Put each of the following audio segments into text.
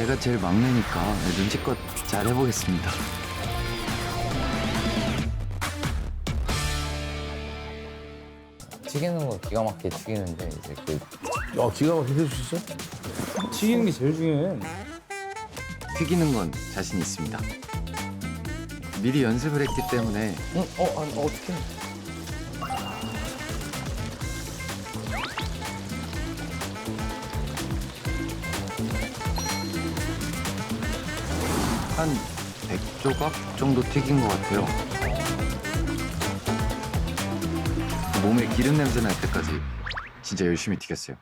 제가 제일 막내니까 눈치껏 잘 해보겠습니다. 튀기는 거 기가 막히게 튀기는데 이제 그 야 기가 막히게 해줄 수 있어? 튀기는 게 제일 중요해. 튀기는 건 자신 있습니다. 미리 연습을 했기 때문에 응? 어? 아, 어 어떻게 한 100조각 정도 튀긴 것 같아요. 몸에 기름 냄새 날 때까지 진짜 열심히 튀겼어요.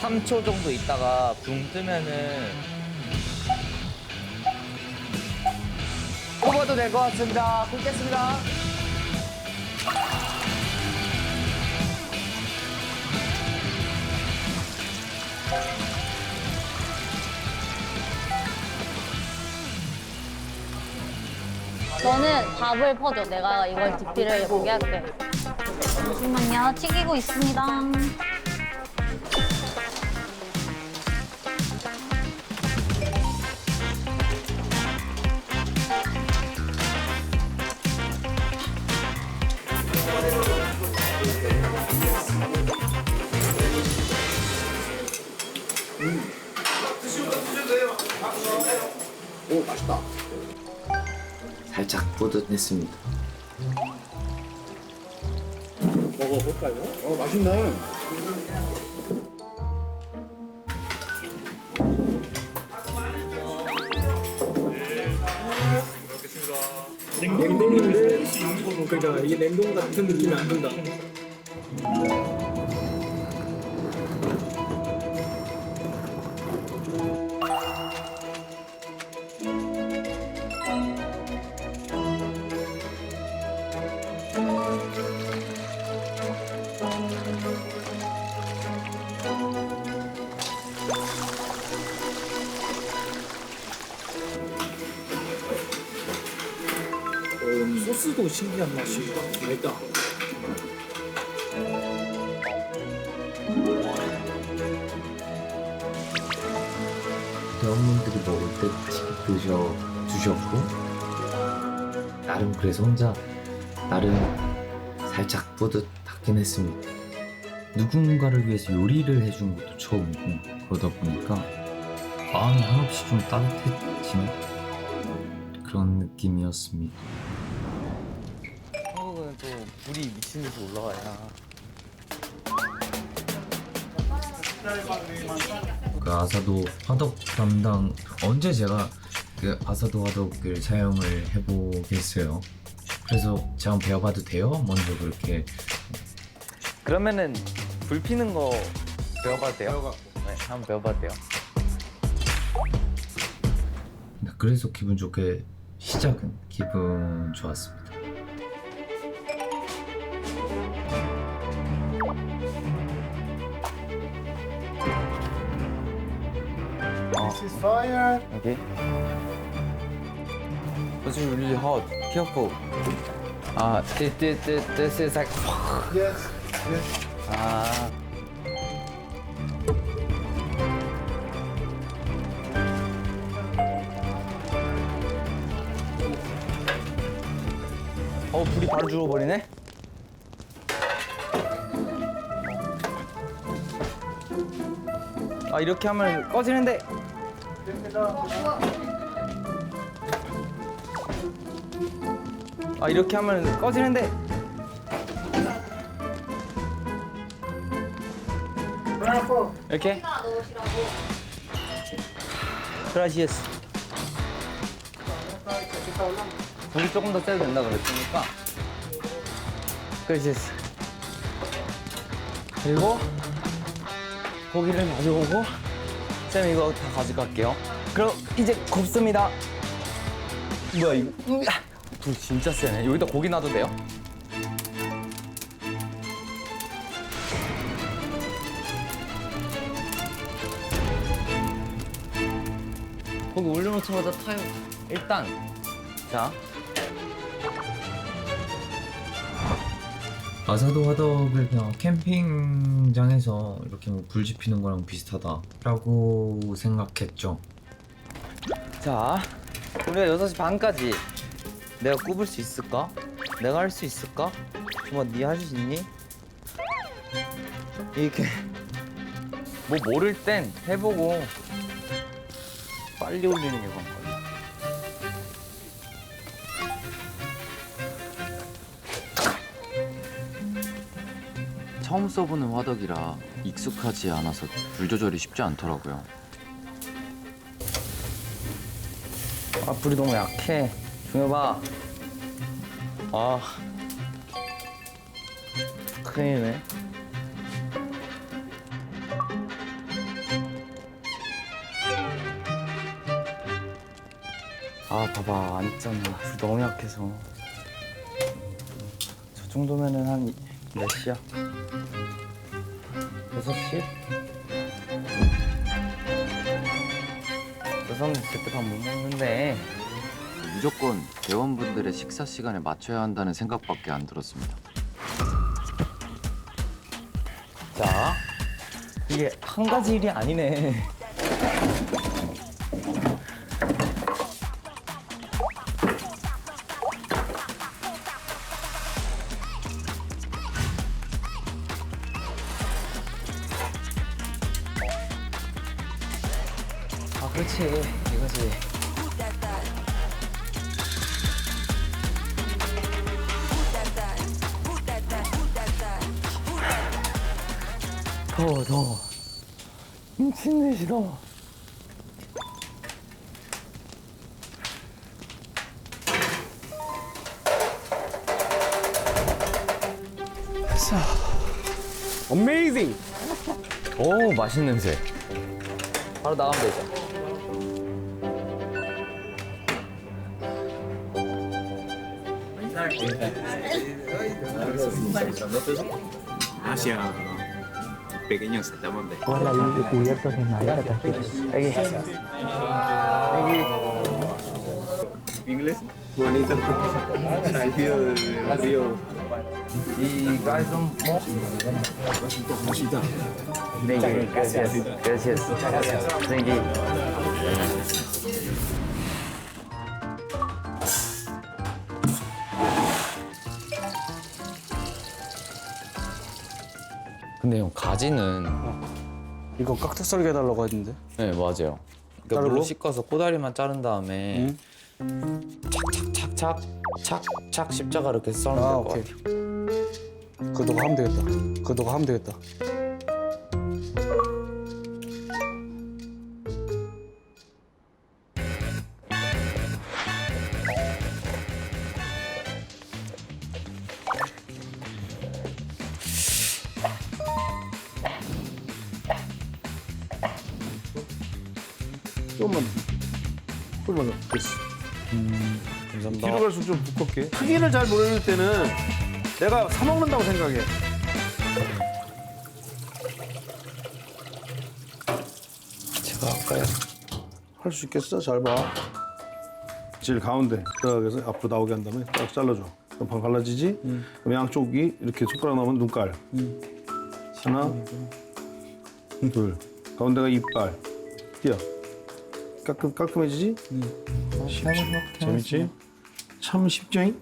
삼 초 정도 있다가 붕 뜨면은 뽑아도 될 것 같습니다. 굽겠습니다. 너는 밥을 퍼줘. 내가 이걸 DP를 보게 할게. 잠시만요. 튀기고 있습니다. 살짝 뿌듯했습니다. 어 맛있네. 냉동인데 그러니까 이게 냉동 같은 느낌이 안 든다. 소스도 신기한 맛이 맛있다. 대원분들이 먹을 때 맛있게 드셔 주셨고 나름 그래서 혼자 나름 살짝 뿌듯하긴 했습니다. 누군가를 위해서 요리를 해준 것도 처음이고 그러다 보니까 마음이 한없이 좀 따뜻해지는 그런 느낌이었습니다. 불이 미친 듯이 올라가야 그 아사도 화덕 담당 언제 제가 그 아사도 화덕을 사용을 해보겠어요. 그래서 제가 배워봐도 돼요? 먼저 그렇게 그러면은 불 피는 거 배워봐도 돼요? 네, 한번 배워봐도 돼요. 네, 그래서 기분 좋게 시작은 기분 좋았습니다. Is fire. Okay. It's really hot. Careful. Ah, this, this, this, this is like. Yes. Yes. 아. 어, 불이 바로 죽어버리네? 아, 이렇게 하면 꺼지는데. 아, 이렇게 하면 꺼지는데. 이렇게? 그라시에스. 불이 조금 더 세도 된다 그랬으니까. 그라시에스. 그리고 고기를 가져오고 쌤 이거 다 가져갈게요. 그럼 이제 굽습니다. 뭐야 이거? 으아! 불 진짜 세네. 여기다 고기 놔도 돼요? 거기 올려놓자마자 타요. 일단 자 아사도 화덕을 그냥 캠핑장에서 이렇게 뭐 불 지피는 거랑 비슷하다라고 생각했죠. 자, 우리가 6시 반까지 내가 굽을 수 있을까? 내가 할 수 있을까? 정말 네할 수 있니? 이렇게 뭐 모를 땐 해보고 빨리 올리는 게관 처음 써보는 화덕이라 익숙하지 않아서 불 조절이 쉽지 않더라고요. 아 불이 너무 약해. 중여봐. 아 큰일이네. 아 봐봐 안 있잖아. 불 너무 약해서. 저 정도면은 한 몇 시야? 6시? 여섯 됐을 때밥 못 먹는데. 무조건 대원분들의 식사 시간에 맞춰야 한다는 생각밖에 안 들었습니다. 자, 이게 한 가지 일이 아니네. 더워, 더워. 미친 듯이 더워. Amazing. 오, 맛있는 냄새. 바로 나가면 되죠. hacia pequeños estamos de 여기. inglés bonito salido del río 이거 좀 뭐? 네, 예. gracias. Gracias. Thank you. 근데 형 가지는 이거 깍둑썰기 해달라고 했는데. 네 맞아요. 그러니까 자르고? 물로 씻어서 꼬다리만 자른 다음에 응. 착착착착 착착 십자가 이렇게 썰면 아, 될 것 오케이. 같아요. 그거 너가 하면 되겠다. 그거 너가 하면 되겠다. 조금만 조금만 더 됐어. 감사합니다. 뒤로 갈수록 좀 두껍게. 크기를 잘 모르는 때는 내가 사 먹는다고 생각해. 제가 할까요? 할 수 있겠어? 잘봐. 제일 가운데 딱 해서 앞으로 나오게 한 다음에 딱 잘라줘. 그럼 방 갈라지지? 그럼 양쪽이 이렇게 손가락 나오면 눈깔. 하나 둘. 가운데가 이빨. 띄어 깔끔, 깔끔해지지? 재밌지? 참 쉽죠잉?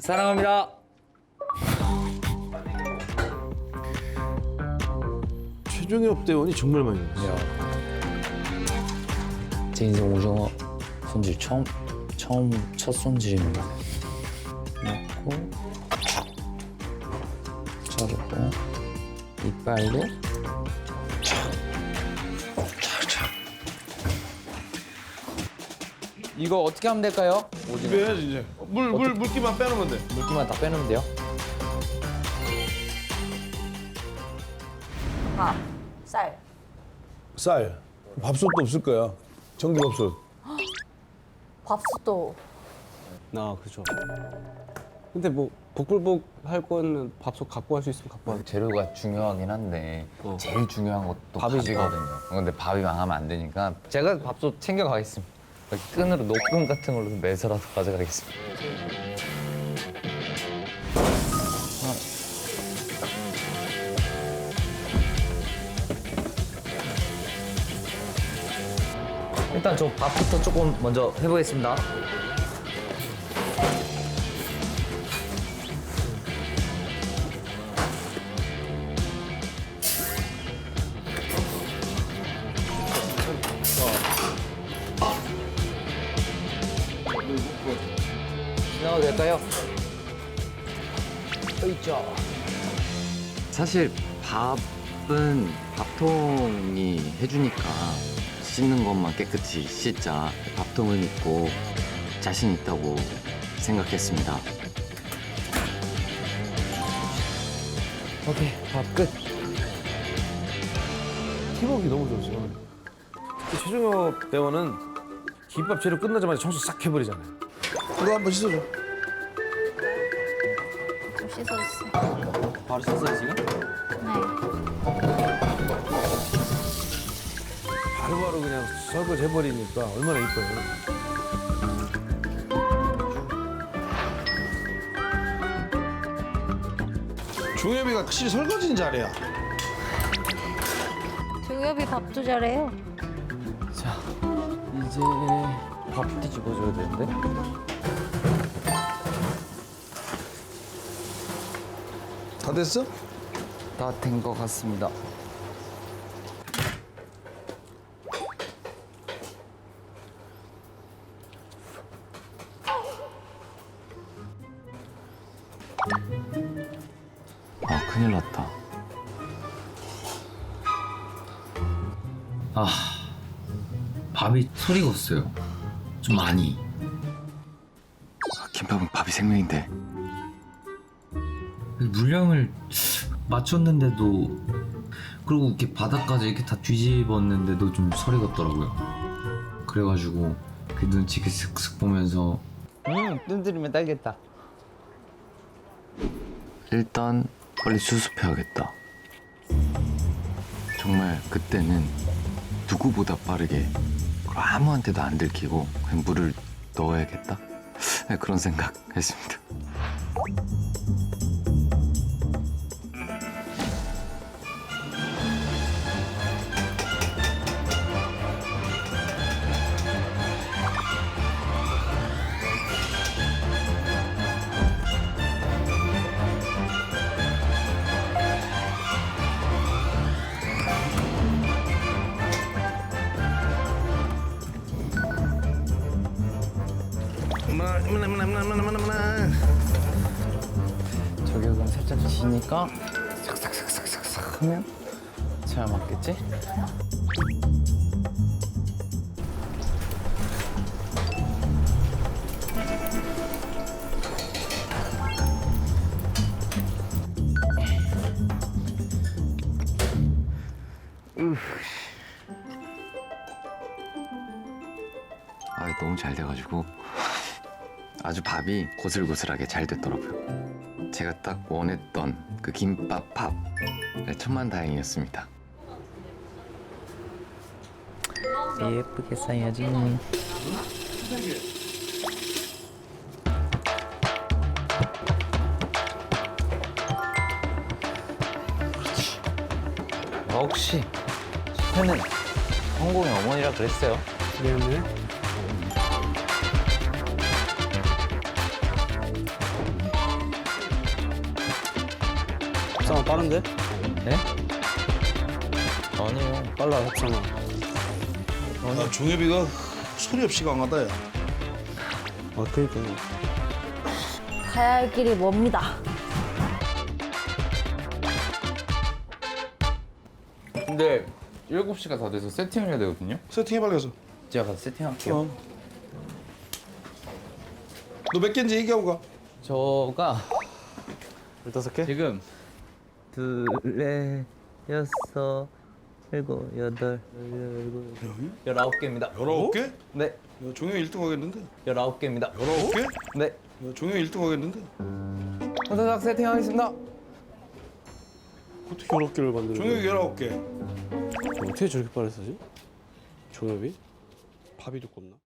사랑합니다. 최종엽 대원이 정말 많이 넣었어 제 인생 오징어 손질 처음 처음 첫 손질입니다. 넣고 촥 자르고 이빨도 촥촥촥 이거 어떻게 하면 될까요? 오징어. 해야지 이제. 물, 물, 물기만 빼놓으면 돼. 물기만 다 빼놓으면 돼요? 밥, 쌀. 쌀. 밥솥도 없을 거야. 전기밥솥. 밥솥도. 아, 그렇죠. 근데 뭐 복불복 할 거는 밥솥 갖고 갈수 있으면 갖고 와. 재료가 중요하긴 한데 제일 중요한 것도 밥이지, 밥이거든요. 근데 밥이 망하면 안 되니까 제가 밥솥 챙겨가겠습니다. 이렇게 끈으로 노끈 같은 걸로 매서라도 가져가겠습니다. 일단 저 밥부터 조금 먼저 해보겠습니다. 지나가도 될까요? 으이짜. 사실 밥은 밥통이 해주니까 씻는 것만 깨끗이 씻자 밥통을 입고 자신 있다고 생각했습니다. 오케이, 밥 끝. 팀워크 너무 좋죠. 최종혁 배우는 김밥 재료 끝나자마자 청소 싹 해버리잖아요. 이거 한번 씻어줘. 좀 씻어주세요. 바로 씻어요, 지금? 네. 바로바로 그냥 설거지 해버리니까 얼마나 이뻐요. 종엽이가 확실히 설거지는 잘해요. 조엽이 밥도 잘해요. 자, 이제 밥 뒤집어줘야 되는데. 다 됐어? 다 된 것 같습니다. 아 큰일 났다. 아 밥이 소리가 없어요. 좀 많이. 아, 김밥은 밥이 생명인데 물량을 맞췄는데도 그리고 이렇게 바닥까지 이렇게 다 뒤집었는데도 좀 소리가 없더라고요. 그래가지고 그 눈치 이렇게 슥슥 보면서 음, 뜸 들이면 딸겠다. 일단 빨리 수습해야겠다. 정말 그때는 누구보다 빠르게 그리고 아무한테도 안 들키고 그냥 물을 넣어야겠다. 네, 그런 생각했습니다. 저격은 살짝 지니까 삭삭삭삭삭삭 하면 잘 맞겠지? 아, 너무 잘 돼가지고 아주 밥이 고슬고슬하게 잘 됐더라고요. 제가 딱 원했던 그 김밥 밥 네, 천만다행이었습니다. 예쁘게 써야지. 아, 혹시 셰프는 성공의 어머니라 그랬어요? 미안해. 협상은 빠른데? 네? 아니요. 빨라 협상은. 아, 종엽이가 소리 없이 강하다, 야. 아 그러니까 가야 할 길이 멉니다. 근데 7시가 다 돼서 세팅을 해야 되거든요? 세팅해 빨리 가서. 제가 가서 세팅할게요. 어. 너 몇 개인지 얘기하고 가. 저가 열다섯 개? 지금 둘레 여섯 일곱 여덟 열아홉 개입니다. 열아홉 개? 야, 네, 종엽이 1등 하겠는데? 열아홉 개입니다. 열아홉 개? 야, 네, 종엽이 1등 하겠는데? 혼자작 세팅하겠습니다. 어떻게 열아홉 개를 만드는 종엽이 거야? 열아홉 개. 어떻게 저렇게 빠르게 쓰지? 종엽이? 밥이 두껍나?